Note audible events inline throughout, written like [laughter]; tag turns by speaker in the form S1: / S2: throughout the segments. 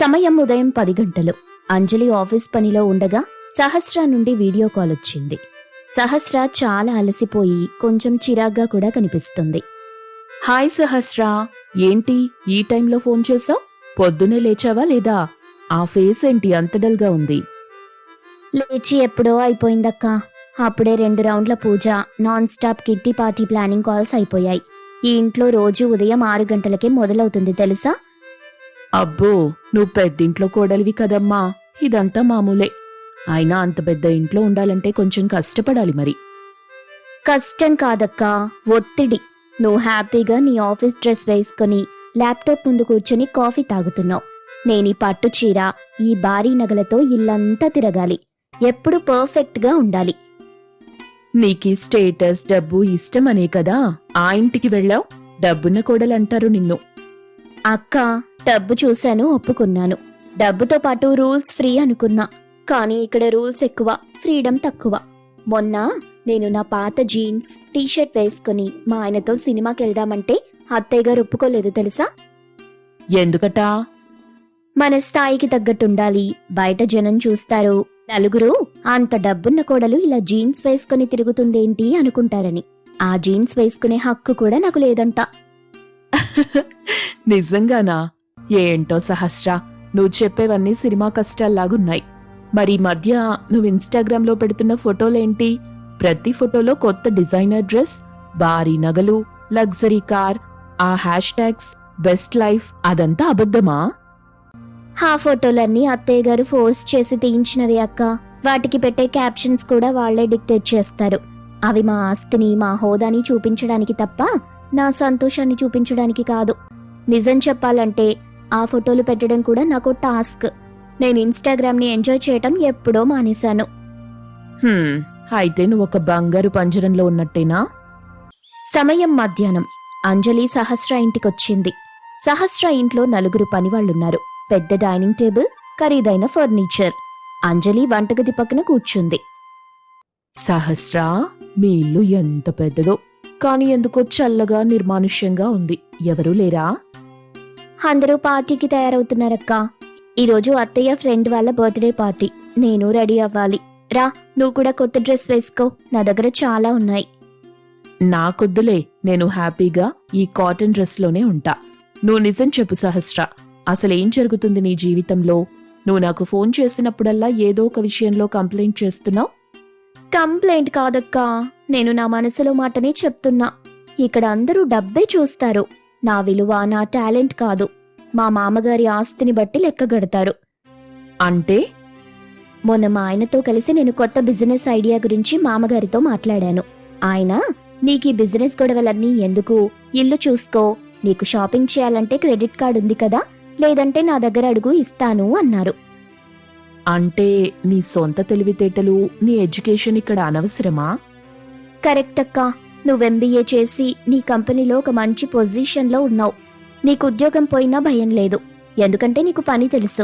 S1: సమయం ఉదయం పది గంటలు. అంజలి ఆఫీస్ పనిలో ఉండగా సహస్ర నుండి వీడియో కాల్ వచ్చింది. సహస్ర చాలా అలసిపోయి కొంచెం చిరాగ్గా కూడా కనిపిస్తుంది.
S2: హాయ్ సహస్ర. ఏంటి ఈ టైంలో ఫోన్ చేసావు పొద్దునే లేచావా లేదా? ఆ ఫేస్ ఏంటి అంత డల్గా ఉంది?
S1: లేచి ఎప్పుడో అయిపోయిందక్క. అప్పుడే రెండు రౌండ్ల పూజ non stop kitty party planning calls అయిపోయాయి. ఈ ఇంట్లో రోజు ఉదయం ఆరు గంటలకే మొదలవుతుంది తెలుసా?
S2: అబ్బో నువ్వు పెద్దింట్లో కోడలివి కదమ్మా. ఇదంతా మామూలే. అయినా అంత పెద్ద ఇంట్లో ఉండాలంటే కొంచెం కష్టపడాలి మరి.
S1: కష్టం కాదక్కా ఒత్తిడి. నువ్వు హ్యాపీగా నీ ఆఫీస్ డ్రెస్ వేసుకొని ల్యాప్టాప్ ముందు కూర్చొని కాఫీ తాగుతున్నావు. నేను ఈ పట్టు చీర ఈ భారీ నగలతో ఇల్లంతా తిరగాలి. ఎప్పుడు పర్ఫెక్ట్గా ఉండాలి.
S2: నీకీ స్టేటస్ డబ్బు ఇష్టమనే కదా. ఆ ఇంటికి వెళ్ళావు? డబ్బున్న కోడలంటారు నిన్ను.
S1: అక్క డబ్బు చూశాను ఒప్పుకున్నాను. డబ్బుతో పాటు రూల్స్ ఫ్రీ అనుకున్నా. కానీ ఇక్కడ రూల్స్ ఎక్కువ ఫ్రీడమ్ తక్కువ. మొన్న నేను నా పాత జీన్స్ టీషర్ట్ వేసుకుని మా ఆయనతో సినిమాకి వెళ్దామంటే అత్తయ్య గారు ఒప్పుకోలేదు తెలుసా?
S2: ఎందుకటా?
S1: మన స్థాయికి తగ్గట్టుండాలి. బయట జనం చూస్తారు. నలుగురు అంత డబ్బున్న కోడలు ఇలా జీన్స్ వేసుకుని తిరుగుతుందేంటి అనుకుంటారని. ఆ జీన్స్ వేసుకునే హక్కు కూడా నాకు లేదంట. [laughs]
S2: నిజంగానా? ఏంటో సహస్ర నువ్వు చెప్పేవన్నీ సినిమా కష్టాల్లాగున్నాయి. మరి మధ్య నువ్వు ఇన్స్టాగ్రామ్లో పెడుతున్న ఫోటోలేంటి? ప్రతి ఫోటోలో కొత్త డిజైనర్ డ్రెస్ భారీ నగలు లగ్జరీ కార్ ఆ హ్యాష్ ట్యాగ్స్ బెస్ట్ లైఫ్ అదంతా అబద్ధమా?
S1: ఆ ఫోటోలన్నీ అత్తయ్య గారు ఫోర్స్ చేసి తీయించినవి అక్క. వాటికి పెట్టే క్యాప్షన్స్ కూడా వాళ్ళే డిక్టేట్ చేస్తారు. అవి మా ఆస్తిని మా హోదాని చూపించడానికి తప్ప నా సంతోషాన్ని చూపించడానికి కాదు. నిజం చెప్పాలంటే ఆ ఫోటోలు పెట్టడం కూడా నాకు టాస్క్. నేను ఇన్స్టాగ్రామ్ని ఎంజాయ్ చేయటం ఎప్పుడో మానేశాను.
S2: హ్మ్, అయితే నువ్వు ఒక బంగారు పంజరంలో ఉన్నట్టేనా?
S1: సమయం మధ్యాహ్నం. అంజలి సహస్ర ఇంటికొచ్చింది. సహస్ర ఇంట్లో నలుగురు పనివాళ్ళున్నారు పెద్ద డైనింగ్ టేబుల్ ఖరీదైన ఫర్నిచర్. అంజలి వంటగది పక్కన కూర్చుంది.
S2: సహస్ర మీ ఇల్లు ఎంత పెద్దదో కానీ ఎందుకో చల్లగా నిర్మానుష్యంగా ఉంది. ఎవరూ లేరా?
S1: అందరూ పార్టీకి తయారవుతున్నారక్క. ఈరోజు అత్తయ్య ఫ్రెండ్ వాళ్ళ బర్త్డే పార్టీ. నేను రెడీ అవ్వాలి. రా నువ్వు కూడా కొత్త డ్రెస్ వేసుకో. నా దగ్గర చాలా ఉన్నాయి.
S2: నాకొద్దులే నేను హ్యాపీగా ఈ కాటన్ డ్రెస్లోనే ఉంటా. నువ్వు నిజం చెప్పు సహస్ర. అసలేం జరుగుతుంది నీ జీవితంలో? నువ్వు నాకు ఫోన్ చేసినప్పుడల్లా ఏదో ఒక విషయంలో కంప్లైంట్ చేస్తున్నావు?
S1: కంప్లైంట్ కాదక్కా. నేను నా మనసులో మాటనే చెప్తున్నా. ఇక్కడ అందరూ డబ్బే చూస్తారు. నా విలువ నా టాలెంట్ కాదు. మా మామగారి ఆస్తిని బట్టి లెక్కగడతారు
S2: అంటే?
S1: మొన్న మా ఆయనతో కలిసి నేను కొత్త బిజినెస్ ఐడియా గురించి మామగారితో మాట్లాడాను. ఆయన నీకు ఈ బిజినెస్ గొడవలన్నీ ఎందుకు? ఇల్లు చూసుకో. నీకు షాపింగ్ చేయాలంటే క్రెడిట్ కార్డ్ ఉంది కదా. లేదంటే నా దగ్గర అడుగు ఇస్తాను అన్నారు.
S2: అంటే నీ సొంత తెలివితేటలు నీ ఎడ్యుకేషన్ ఇక్కడ అనవసరమా?
S1: కరెక్ట్ అక్క. నువ్వు ఎంబీఏ చేసి నీ కంపెనీలో ఒక మంచి పొజిషన్లో ఉన్నావు. నీకు ఉద్యోగం పోయినా భయం లేదు. ఎందుకంటే నీకు పని తెలుసు.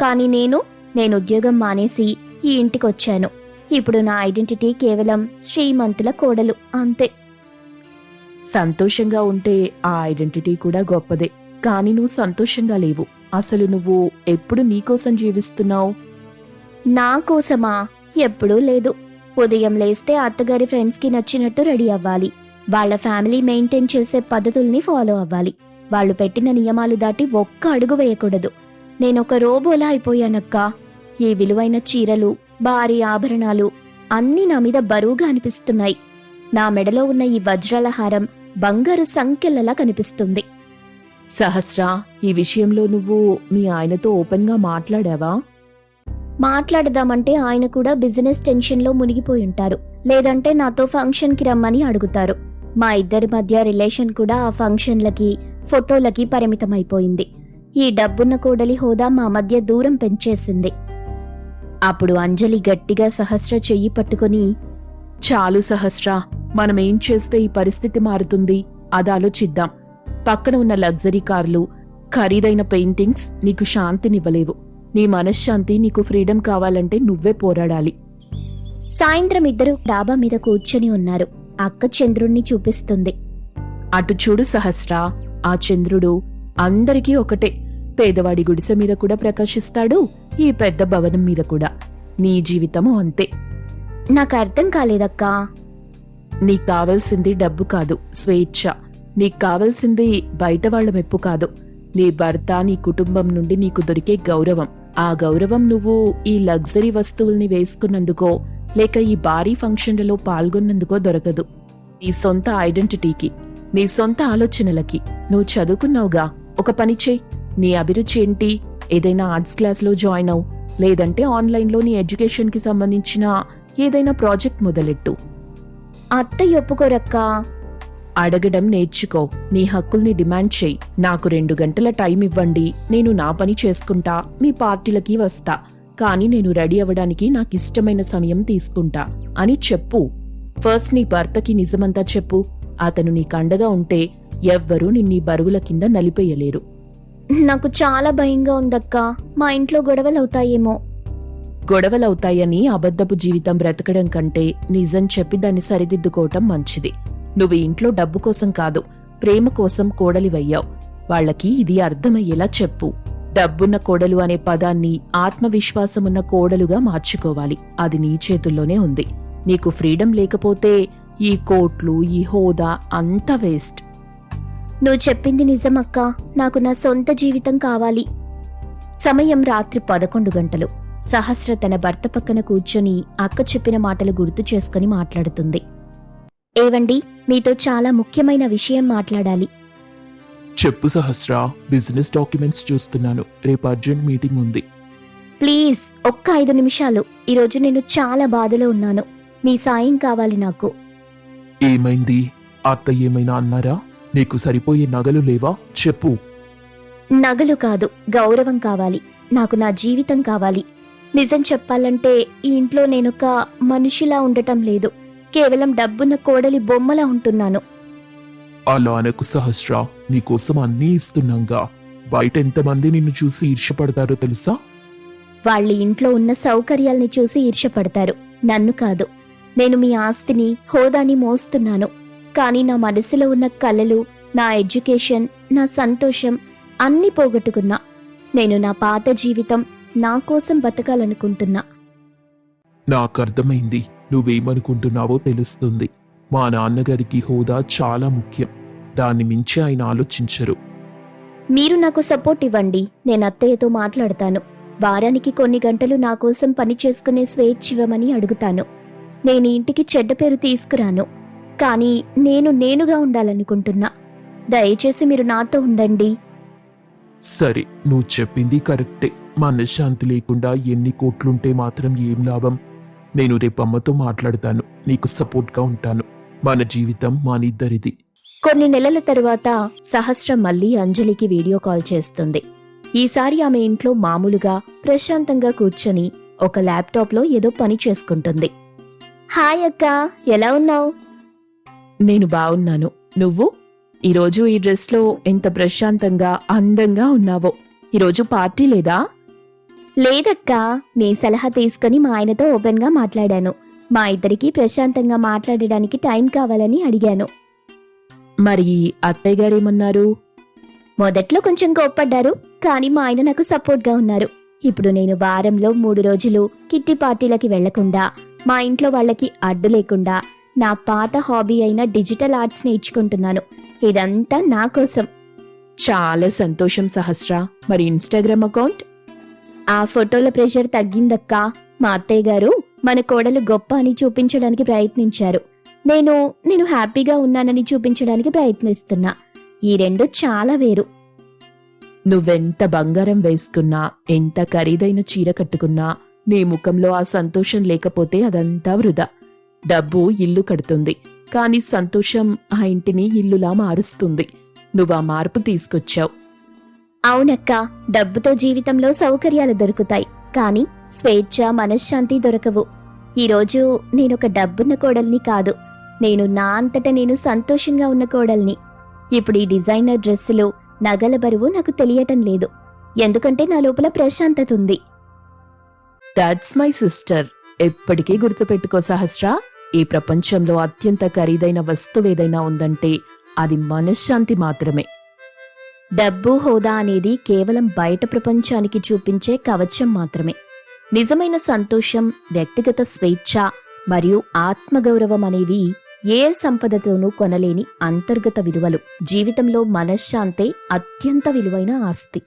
S1: కానీ నేను నేను ఉద్యోగం మానేసి ఈ ఇంటికొచ్చాను. ఇప్పుడు నా ఐడెంటిటీ కేవలం శ్రీమంతుల కోడలు అంతే.
S2: సంతోషంగా ఉంటే ఆ ఐడెంటిటీ కూడా గొప్పదే. కానీ నువ్వు సంతోషంగా లేవు. అసలు నువ్వు ఎప్పుడు నీకోసం జీవిస్తున్నావు?
S1: నా కోసమా? ఎప్పుడూ లేదు. ఉదయం లేస్తే అత్తగారి ఫ్రెండ్స్కి నచ్చినట్టు రెడీ అవ్వాలి. వాళ్ళ ఫ్యామిలీ మెయింటైన్ చేసే పద్ధతుల్ని ఫాలో అవ్వాలి. వాళ్ళు పెట్టిన నియమాలు దాటి ఒక్క అడుగు వేయకూడదు. నేనొక రోబోలా అయిపోయానక్కా. ఈ విలువైన చీరలు భారీ ఆభరణాలు అన్నీ నా మీద బరువుగా అనిపిస్తున్నాయి. నా మెడలో ఉన్న ఈ వజ్రాల హారం బంగారు సంఖ్యలలా కనిపిస్తుంది.
S2: సహస్ర ఈ విషయంలో నువ్వు మీ ఆయనతో ఓపెన్గా మాట్లాడావా?
S1: మాట్లాడదామంటే ఆయన కూడా బిజినెస్ టెన్షన్లో మునిగిపోయి ఉంటారు. లేదంటే నాతో ఫంక్షన్కి రమ్మని అడుగుతారు. మా ఇద్దరి మధ్య రిలేషన్ కూడా ఆ ఫంక్షన్లకి ఫోటోలకి పరిమితమైపోయింది. ఈ డబ్బున్న కోడలి హోదా మా మధ్య దూరం పెంచేసింది. అప్పుడు అంజలి గట్టిగా సహస్ర చెయ్యి పట్టుకొని
S2: చాలు సహస్ర మనమేం చేస్తే ఈ పరిస్థితి మారుతుంది? అది ఆలోచిద్దాం. పక్కన ఉన్న లగ్జరీ కార్లు ఖరీదైన పెయింటింగ్స్ నీకు శాంతినివ్వలేవు. నీ మనశ్శాంతి నీకు ఫ్రీడమ్ కావాలంటే నువ్వే పోరాడాలి.
S1: సాయంత్రం ఇద్దరు డాబా మీద కూర్చొని ఉన్నారు. అక్క చంద్రుణ్ణి చూపిస్తుంది.
S2: అటు చూడు సహస్ర ఆ చంద్రుడు అందరికీ ఒకటే. పేదవాడి గుడిసె మీద కూడా ప్రకాశిస్తాడు ఈ పెద్ద భవనం మీద కూడా. నీ జీవితము అంతే.
S1: నాకు అర్థం కాలేదక్కా.
S2: నీకు కావలసింది డబ్బు కాదు స్వేచ్ఛ. నీకు కావలసింది బయట వాళ్ళ మెప్పు కాదు. నీ భర్త నీ కుటుంబం నుండి నీకు దొరికే గౌరవం. ఆ గౌరవం నువ్వు ఈ లగ్జరీ వస్తువుల్ని వేసుకున్నందుకో లేక ఈ భారీ ఫంక్షన్లలో పాల్గొన్నందుకో దొరకదు. నీ సొంత ఐడెంటిటీకి నీ సొంత ఆలోచనలకి నువ్వు చదువుకున్నావుగా. ఒక పని చేయి. నీ అభిరుచి ఏంటి? ఏదైనా ఆర్ట్స్ క్లాస్లో జాయిన్ అవు. లేదంటే ఆన్లైన్లో నీ ఎడ్యుకేషన్కి సంబంధించిన ఏదైనా ప్రాజెక్ట్ మొదలెట్టు.
S1: అత్తయ్య ఒప్పుకోరక్కా.
S2: అడగడం నేర్చుకో. నీ హక్కుల్ని డిమాండ్ చేయి. నాకు రెండు గంటల టైం ఇవ్వండి. నేను నా పని చేసుకుంటా. మీ పార్టీలకి వస్తా. కానీ నేను రెడీ అవ్వడానికి నాకు ఇష్టమైన సమయం తీసుకుంటా. అని చెప్పు. ఫస్ట్ నీ భర్తకి నిజమంతా చెప్పు. అతను నీకు అండగా ఉంటే ఎవ్వరూ నిన్నీ బరువుల కింద నలిపేయలేరు.
S1: నాకు చాలా భయంగా ఉందక్కా. మా ఇంట్లో గొడవలు అవుతాయేమో
S2: గొడవలవుతాయని అబద్ధపు జీవితం బ్రతకడం కంటే నిజం చెప్పి దాన్ని సరిదిద్దుకోవటం మంచిది. నువ్వు ఇంట్లో డబ్బు కోసం కాదు ప్రేమ కోసం కోడలివయ్యావు. వాళ్ళకి ఇది అర్థమయ్యేలా చెప్పు. డబ్బున్న కోడలు అనే పదాన్ని ఆత్మవిశ్వాసమున్న కోడలుగా మార్చుకోవాలి. అది నీ చేతుల్లోనే ఉంది. నీకు ఫ్రీడమ్ లేకపోతే ఈ కోట్లు ఈ హోదా అంతా వేస్ట్.
S1: నువ్వు చెప్పింది నిజమక్కా. నాకు నా సొంత జీవితం కావాలి. సమయం రాత్రి పదకొండు గంటలు. సహస్ర తన భర్త పక్కన కూర్చొని అక్క చెప్పిన మాటలు గుర్తు చేసుకుని మాట్లాడుతుంది. ఏవండి మీతో చాలా ముఖ్యమైన విషయం మాట్లాడాలి.
S3: చెప్పు సహస్ర బిజినెస్ డాక్యుమెంట్స్ చూస్తున్నాను. రేపు అర్జెంట్ మీటింగ్ ఉంది.
S1: ప్లీజ్ ఒక్క ఐదు నిమిషాలు. ఈరోజు నేను చాలా బాధలో ఉన్నాను. మీ సాయం కావాలి నాకు.
S3: ఏమైంది? అత్త ఏమైనా అన్నారా? నీకు సరిపోయే నగలు లేవా? చెప్పు.
S1: నగలు కాదు గౌరవం కావాలి. నాకు నా జీవితం కావాలి. నిజం చెప్పాలంటే ఈ ఇంట్లో నేనొక మనిషిలా ఉండటం లేదు. కేవలం డబ్బున్న కోడలి బొమ్మలా ఉంటున్నాను.
S3: అలా అనకు సహస్ర నీకోసం అన్నీ ఇస్తున్నాంగా. బయట ఎంతమంది నిన్ను చూసి ఈర్ష్యపడతారో తెలుసా?
S1: వాళ్ళ ఇంట్లో ఉన్న సౌకర్యాల్ని చూసి ఈర్ష్యపడతారు. నన్ను కాదు. నేను మీ ఆస్తిని హోదాని మోస్తున్నాను. కానీ నా మనసులో ఉన్న కలలు నా ఎడ్యుకేషన్ నా సంతోషం అన్నీ పోగొట్టుకున్నా. నేను నా పాత జీవితం నా కోసం బతకాలనుకుంటున్నా.
S3: నాకు అర్థమైంది. నువ్వేమనుకుంటున్నావో తెలుస్తుంది. మా నాన్నగారికి హోదా చాలా ముఖ్యం. దాన్ని మించి ఆయన ఆలోచించరు.
S1: మీరు నాకు సపోర్ట్ ఇవ్వండి. నేను అత్తయ్యతో మాట్లాడతాను. వారానికి కొన్ని గంటలు నా కోసం పని చేసుకునే స్వేచ్ఛ ఇవ్వమని అడుగుతాను. నేను ఇంటికి చెడ్డ పేరు తీసుకురాను. కానీ నేను నేనుగా ఉండాలనుకుంటున్నా. దయచేసి మీరు నాతో ఉండండి.
S3: సరే నువ్వు చెప్పింది కరెక్టే. మనశ్శాంతి లేకుండా ఎన్ని కోట్లుంటే మాత్రం ఏం లాభం? నేను రేపు అమ్మతో మాట్లాడతాను. నీకు సపోర్ట్గా ఉంటాను. మన జీవితం మానిద్దరిది.
S1: కొన్ని నెలల తరువాత సహస్ర మళ్ళీ అంజలికి వీడియో కాల్ చేస్తుంది. ఈసారి ఆమె ఇంట్లో మామూలుగా ప్రశాంతంగా కూర్చొని ఒక ల్యాప్టాప్లో ఏదో పని చేసుకుంటుంది. హాయ్ అక్క ఎలా ఉన్నావు?
S2: నేను బావున్నాను నువ్వు? ఈరోజు ఈ డ్రెస్లో ఎంత ప్రశాంతంగా అందంగా ఉన్నావో. ఈరోజు పార్టీ లేదా?
S1: లేదక్కా నీ సలహా తీసుకుని మా ఆయనతో ఓపెన్గా మాట్లాడాను. మా ఇద్దరికి ప్రశాంతంగా మాట్లాడడానికి టైం కావాలని అడిగాను.
S2: మరి అత్తయ్య గారేమన్నారు
S1: మొదట్లో కొంచెం కోప్పడ్డారు కానీ మా ఆయన నాకు సపోర్ట్గా ఉన్నారు. ఇప్పుడు నేను వారంలో మూడు రోజులు కిట్టి పార్టీలకి వెళ్ళకుండా మా ఇంట్లో వాళ్ళకి అడ్డు లేకుండా నా పాత హాబీ అయిన డిజిటల్ ఆర్ట్స్ నేర్చుకుంటున్నాను. ఇదంతా నా కోసం.
S2: చాలా సంతోషం సహస్ర. మరి ఇన్స్టాగ్రామ్ అకౌంట్?
S1: ఆ ఫోటోల ప్రెషర్ తగ్గిందక్కా. మా అత్తయ్య గారు మన కోడలు గొప్ప అని చూపించడానికి ప్రయత్నించారు. నేను నేను హ్యాపీగా ఉన్నానని చూపించడానికి ప్రయత్నిస్తున్నా. ఈ రెండు చాలా వేరు.
S2: నువ్వెంత బంగారం వేసుకున్నా ఎంత ఖరీదైన చీర కట్టుకున్నా నీ ముఖంలో ఆ సంతోషం లేకపోతే అదంతా వృధా. డబ్బు ఇల్లు కడుతుంది కాని సంతోషం ఆ ఇంటిని ఇల్లులా మారుస్తుంది. నువ్వా మార్పు తీసుకొచ్చావు.
S1: అవునక్క డబ్బుతో జీవితంలో సౌకర్యాలు దొరుకుతాయి కానీ స్వేచ్ఛ మనశ్శాంతి దొరకవు. ఈరోజు నేనొక డబ్బున్న కోడల్ని కాదు నేను నా అంతట నేను సంతోషంగా ఉన్న కోడల్ని. ఇప్పుడు ఈ డిజైనర్ డ్రెస్సులు నగల బరువు నాకు తెలియటం లేదు ఎందుకంటే నా లోపల ప్రశాంతత ఉంది.
S2: దాట్స్ మై సిస్టర్ ఎప్పటికీ గుర్తుపెట్టుకో సహస్ర ఈ ప్రపంచంలో అత్యంత ఖరీదైన వస్తువేదైనా ఉందంటే అది మనశ్శాంతి మాత్రమే.
S1: డబ్బు హోదా అనేది కేవలం బయట ప్రపంచానికి చూపించే కవచం మాత్రమే. నిజమైన సంతోషం వ్యక్తిగత స్వేచ్ఛ మరియు ఆత్మగౌరవం అనేవి ఏ సంపదతోనూ కొనలేని అంతర్గత విలువలు. జీవితంలో మనశ్శాంతే అత్యంత విలువైన ఆస్తి.